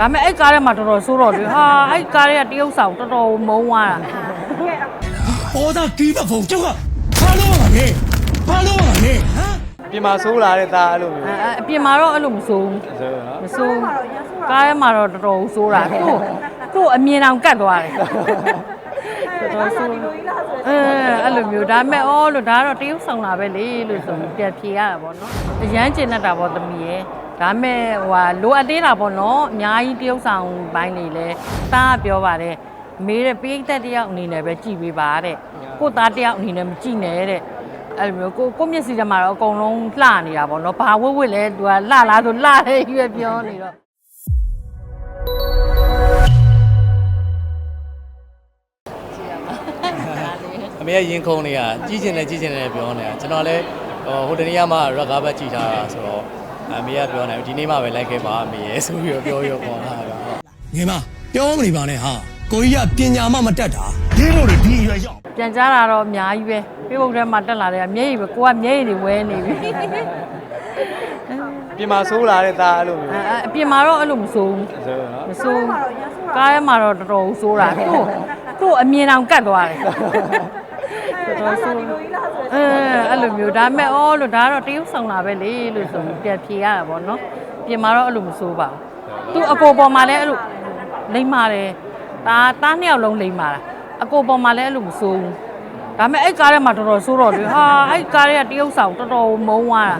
ဒါပေမဲ့အဲ့ကားထဲမှာတော်တော်ဆိုးတော့လေဟာအဲ့ကားထဲကတရုပ်ဆောင်တော်တော်မုန်းသွားတာပေါ်သားတီးတဲ့ဖုန်းကျောက်ကဘာလို့ပါလဲဘာလို့ပါလဲဟမ်ပြင်မာဆိုးလာတဲ့သားအဲ့လိုမျိုးအဲအဲအပြင်မှာတော့အဲ့လိုမဆိုးဘူးဆိုတော့နော်မဆိုးဘူးကားထဲမှာတော့တော်တော်ဆိုးတာသူ့သူ့အမြင်အောင်ကတ်သွားတယ် တော်တော်ဆိုးအဲအဲ့လိုမျိုးဒါပေမဲ့အော်လို့ဒါကတော့တရုပ်ဆောင်လာပဲလေလို့ဆိုပြီးပြန်ဖြေရတာပေါ့နော်အရန်ကျင်တတ်တာပေါ့သမီးရဲ့ဒါပေမဲ့ဟိုဟာလိုအပ်သေးတာပေါ့နော်အများကြီးတရုပ်ဆောင်ပိုင်းနေလဲတားကပြောပါတယ်မေးတဲ့ပိတ်သက်တယောက်အနေနဲ့ပဲကြည်ပေးပါတဲ့ကို့သားတယောက်အနေနဲ့မကြည့်နဲ့တဲ့အဲ့လိုမျိုးကိုကိုမျက်စိထဲမှာတော့အကုန်လုံးလှနေတာပေါ့နော်ဘာဝစ်ဝစ်လဲသူကလှလားဆိုလှတယ်ရွယ်ပြောနေတော့ မေကရင်ခုန်နေတာကြီးကျင်တယ်ကြီးကျင်တယ်ပြောနေတာကျွန်တော်လည်းဟိုဟိုတနေ့ကမှရက်ကားဘက်ကြည့်ထားတာဆိုတော့အမေကပြောနေဒီနေ့မှပဲလိုက်ခဲ့ပါအမေရဲ့ဆိုပြီးတော့ပြောရောပေါ်လာတာဟုတ်ငယ်မပြောမနေပါနဲ့ဟာကိုကြီးကပညာမှမတတ်တာဒီလိုတွေဒီရွယ်ရောက်ပြန်ကြားတာတော့အများကြီးပဲဖေ့ဘုတ်ထဲမှာတက်လာတဲ့ကမျက်ရည်ပဲကိုကမျက်ရည်တွေဝဲနေပြီပြင်မာဆိုးလာတဲ့သားအဲ့လိုမျိုးအဲအဲအပြင်မှာတော့အဲ့လိုမဆိုးဘူးဆိုတော့နော်မဆိုးဘူးကားထဲမှာတော့တော်တော်ဆိုးတာသူ့သူ့အမြင်အောင်ကတ်သွားတယ် တော်တော်ဆိုးအဲအဲ့လိုမျိုးဒါပေမဲ့အော်လို့ဒါကတော့တရုပ်ဆောင်လာပဲလေလို့ဆိုပြီးပြန်ဖြေရတာပေါ့နော်ပြင်မှာတော့အဲ့လိုမဆိုးပါဘူးသူ့အကိုပေါ်မှာလည်းအဲ့လိုလိမ့်မာတယ်ဒါတားနှစ်ယောက်လုံးလိမ့်မာတာအကိုပေါ်မှာလည်းအဲ့လိုမဆိုးဘူးဒါပေမဲ့အဲ့ကားထဲမှာတော်တော်ဆိုးတော့လေဟာအဲ့ကားထဲကတရုပ်ဆောင်တော်တော်မုန်းသွားတာ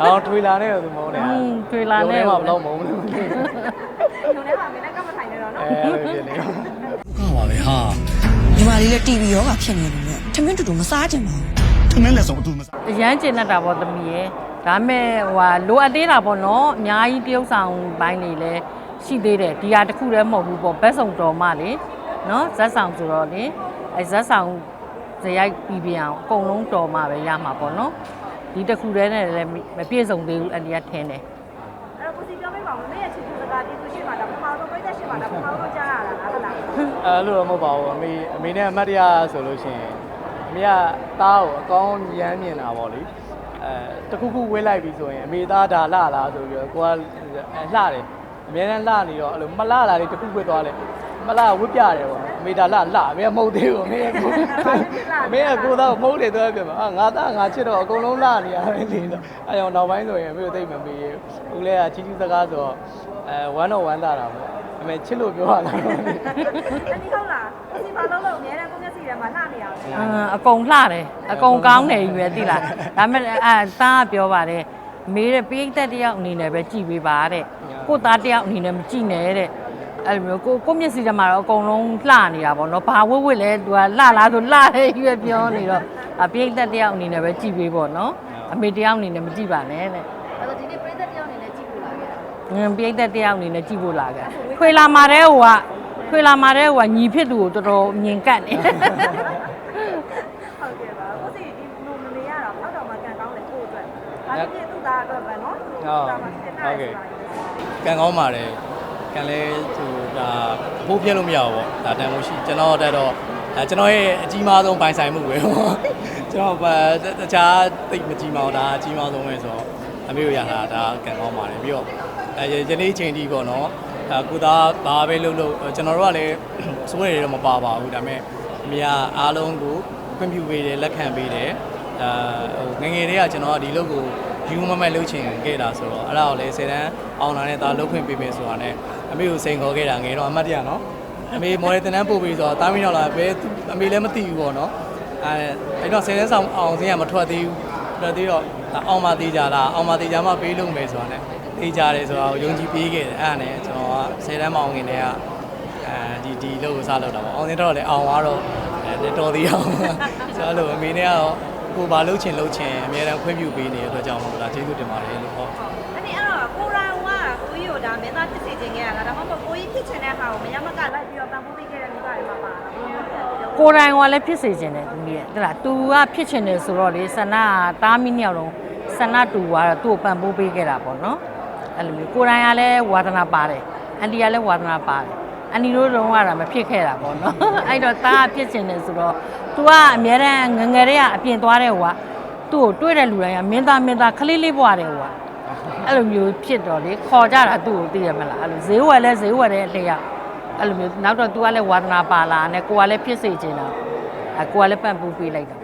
အော်ထွေလာနဲ့တော့သူမုန်းနေอืมထွေလာနဲ့မှာဘယ်တော့မုန်းဘူးညုံထဲမှာမင်းနဲ့ကမထိုင်နေတော့နော်အဲအဲ့လိုဖြစ်နေရောဟာ ပါပဲဟာညီမလေးလည်း TV ရောဂါဖြစ်နေတယ်လို့ထမင်းတူတူမစားကြပါဘူးထမင်းလက်ဆောင်အတူမစားအရန်ကျင်တတ်တာပေါ့သမီးရဲ့ဒါပေမဲ့ဟိုဟာလိုအပ်သေးတာပေါ့နော်အများကြီးတရုပ်ဆောင်ပိုင်းနေလဲရှိသေးတယ်ဒီဟာတစ်ခုတည်းမဟုတ်ဘူးပေါ့ဘက်ဆောင်တော်မှလေနော်ဇက်ဆောင်ဆိုတော့လေအဲဇက်ဆောင်ဇရိုက်ပြီးပြအောင်အကုန်လုံးတော်မှပဲရမှာပေါ့နော်ဒီတစ်ခုတည်းနဲ့လည်းမပြည့်စုံသေးဘူးအန်ဒီကထင်းတယ်အဲ့တော့ကိုစီပြောပြပါဦးမင်းရဲ့ချစ်သူစကားတီးသူရှိမှတော့ပမာတော့ပြည့်တဲ့ရှိမှတော့ပမာတော့ကြားရတာလားဟုတ်လား အဲ့လိုတော့မဟုတ်ပါဘူးအမေအမေနဲ့အမတ်တရဆိုလို့ရှိရင်အမေကသားကိုအကောင်းရမ်းမြင်တာပေါ့လေအဲတခုခုဝေးလိုက်ပြီဆိုရင်အမေသားဒါလှလားဆိုပြီးတော့ကိုကအဲလှတယ်အများနဲ့လှနေတော့အဲ့လိုမလှလာလေးတခုဝေးသွားတယ်မလှဝတ်ပြတယ်ပေါ့အမေဒါလှလှအမေကမဟုတ်သေးဘူးအမေကကိုအမေကကိုသားကိုမဟုတ်တယ်သွားပြန်မှာအာငါသားငါချစ်တော့အကုန်လုံးလှနေရတယ်လေတော့အဲကြောင့်နောက်ပိုင်းဆိုရင်အမေကိုသိမ့်မပေးဘူးဦးလေးကချီချူစကားဆိုတော့အဲဝမ်းတော့ဝမ်းသာတာပေါ့ အမေချစ်လို့ပြောရတာတော့အဒီဟုတ်လားကိုစီဘာလို့လို့အများနဲ့ကိုမျက်စိထဲမှာလှနေရအောင်အင်းအကုန်လှတယ်အကုန်ကောင်းတယ်ရွယ်သိလားဒါပေမဲ့အဲသားကပြောပါတယ်မေးတဲ့ပိတ်သက်တယောက်အနေနဲ့ပဲကြည်ပေးပါတဲ့ကို့သားတယောက်အနေနဲ့မကြည့်နဲ့တဲ့အဲ့လိုမျိုးကိုကိုမျက်စိထဲမှာတော့အကုန်လုံးလှနေတာပေါ့နော်ဘာဝစ်ဝစ်လဲသူကလှလားဆိုလှတယ်ရွယ်ပြောနေတော့အပိတ်သက်တယောက်အနေနဲ့ပဲကြည်ပေးပေါ့နော်အမေတယောက်အနေနဲ့မကြည့်ပါနဲ့တဲ့ ငင်ပိတ်သက်တယောက်အနေနဲ့ကြည့်ဖို့လာကြခွေလာမာတဲ့ဟိုကခွေလာမာတဲ့ဟိုကညီဖြစ်သူကိုတော်တော်မြင်ကတ်နေဟုတ်ကဲ့ပါကိုစီဒီနိုမနေရတော့အောက်တော်မှာကန်ကောင်းတယ်ကိုအတွက်ဒါပေမဲ့သူ့သားအတွက်ပဲနော်သူ့သားမှာတင်တာဆိုတာကံကောင်းပါတယ်ကံလဲသူဒါအဖို့ပြည့်လို့မရဘူးပေါ့ဒါတန်ဖို့ရှိကျွန်တော်တက်တော့ဒါကျွန်တော်ရဲ့အကြီးမားဆုံးပိုင်ဆိုင်မှုပဲပေါ့ကျွန်တော်ဘာတခြားသိပ်မကြီးမအောင်ဒါအကြီးမားဆုံးပဲဆိုတော့ အမေတို့ရတာဒါကံကောင်းပါတယ်ပြီးတော့အဲယနေ့ချိန်ဒီပေါ့နော်အဲကိုသားဘာပဲလုပ်လို့ကျွန်တော်တို့ကလည်းစိုးရတော့မပါပါဘူးဒါပေမဲ့အမေကအားလုံးကိုခွင့်ပြုပေးတယ်လက်ခံပေးတယ်အဲဟိုငယ်ငယ်လေးကကျွန်တော်ကဒီလုပ်ကိုယူမမဲ့လုပ်ချင်ခဲ့တာဆိုတော့အဲ့ဒါကိုလည်းဆယ်တန်းအောင်လာတဲ့သားလုပ်ခွင့်ပေးမယ်ဆိုတာနဲ့အမေကိုစိန်ခေါ်ခဲ့တာငယ်တော့အမှတ်တရနော်အမေမော်ရယ်တန်းတန်းပို့ပြီးဆိုတော့တားမင်းတော့လာပဲအမေလည်းမသိဘူးပေါ့နော်အဲအဲ့တော့ဆယ်တန်းဆောင်အောင်စင်းကမထွက်သေးဘူး ထွက်သေးတော့အောင်မသေးကြလားအောင်မသေးကြမှပေးလို့မယ်ဆိုတာနဲ့သေးကြတယ်ဆိုတော့ယုံကြည်ပေးခဲ့တယ်အဲ့ဒါနဲ့ကျွန်တော်ကဆယ်တန်းမအောင်ခင်တည်းကအဲဒီဒီလို့ကိုစားလုပ်တာပေါ့အောင်စင်းတော့လည်းအောင်သွားတော့အဲတော်သေးအောင်ဆိုတော့အဲ့လိုအမေနဲ့ကတော့ကိုဘာလုပ်ချင်လုပ်ချင်အများတန်းခွင့်ပြုပေးနေတဲ့အတွက်ကြောင့်မို့လားကျေးဇူးတင်ပါတယ်လို့ဟောအဲ့ဒီအဲ့တော့ကိုရိုင်းကကိုကြီးကိုဒါမင်းသားဖြစ်စေခြင်းခဲ့ရတာဒါမှမဟုတ်ကိုကြီးဖြစ်ချင်တဲ့ဟာကိုမရမကလိုက်ပြီးတော့ပံ့ပိုးပေးခဲ့တဲ့လူတွေမှာပါတာ ကိုယ်တိုင်ကလည်းဖြစ်စေခြင်းတယ်သူကြီးတဲ့လား तू ကဖြစ်ချင်တယ်ဆိုတော့လေဆန္ဒကတားမိနှစ်ယောက်လုံးဆန္ဒတူသွားတော့သူ့ကိုပံ့ပိုးပေးခဲ့တာပေါ့နော်အဲ့လိုမျိုးကိုယ်တိုင်ကလည်းဝါသနာပါတယ်အန်တီကလည်းဝါသနာပါတယ်အန်တီတို့လုံးဝတာမဖြစ်ခဲ့တာပေါ့နော်အဲ့တော့တားကဖြစ်ချင်တယ်ဆိုတော့ तू ကအများတန်းငယ်ငယ်တည်းကအပြင်သွားတဲ့ဟိုကသူ့ကိုတွေ့တဲ့လူတိုင်းကမင်းသားမင်းသားခလေးလေးဘွားတယ်ဟိုကအဲ့လိုမျိုးဖြစ်တော့လေခေါ်ကြတာသူ့ကိုသိရမလားအဲ့လိုဈေးဝယ်လဲဈေးဝယ်တဲ့အလျောက် အဲ့လိုမျိုးနောက်တော့ तू ကလည်းဝါသနာပါလာနဲ့ကိုကလည်းဖြစ်စေချင်တာအဲကိုကလည်းပန့်ပူးပေးလိုက်တာ